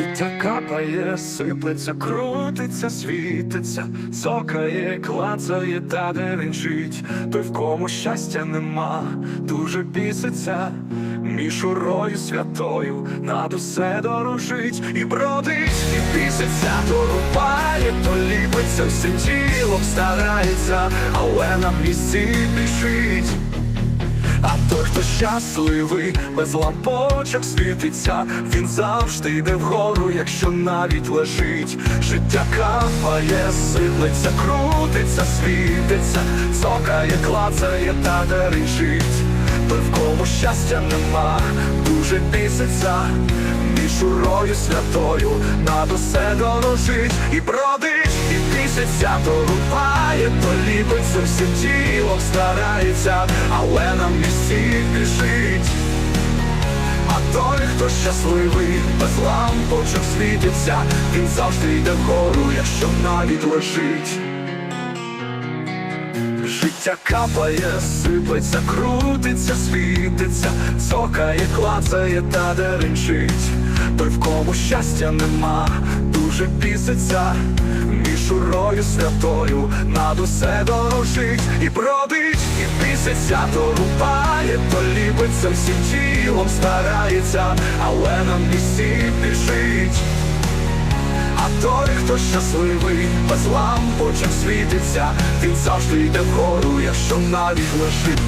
Життя капає, сиплеться, крутиться, світиться, цокає, клацає та деренчить. Той, в кому щастя нема, дуже біситься, мішурою святою над усе дорожить і бродить, і біситься, то рубає, то ліпиться, всім тілом старається, але на місці біжить. Хто щасливий, без лампочок світиться, він завжди йде вгору, якщо навіть лежить. Життя капає, сиплеться, крутиться, світиться, цокає, клацає та дережить. Той, в кому щастя нема, дуже біситься, мішурою святою над усе дорожить і бродить, і біситься, то рубає, то ліпиться, всім тілом старається, але на місці біжить. А той, хто щасливий, без лампочок світиться, він завжди йде вгору, якщо навіть лежить. Життя капає, сиплеться, крутиться, світиться, цокає, клацає та деренчить. Той, в кому щастя нема, дуже біситься, мішурою святою над усе дорожить і бродить, і біситься, то рубає, то ліпиться, всім тілом старається, але на місці біжить. А той, хто щасливий, без лампочок світиться, він завжди йде вгору, якщо навіть лежить.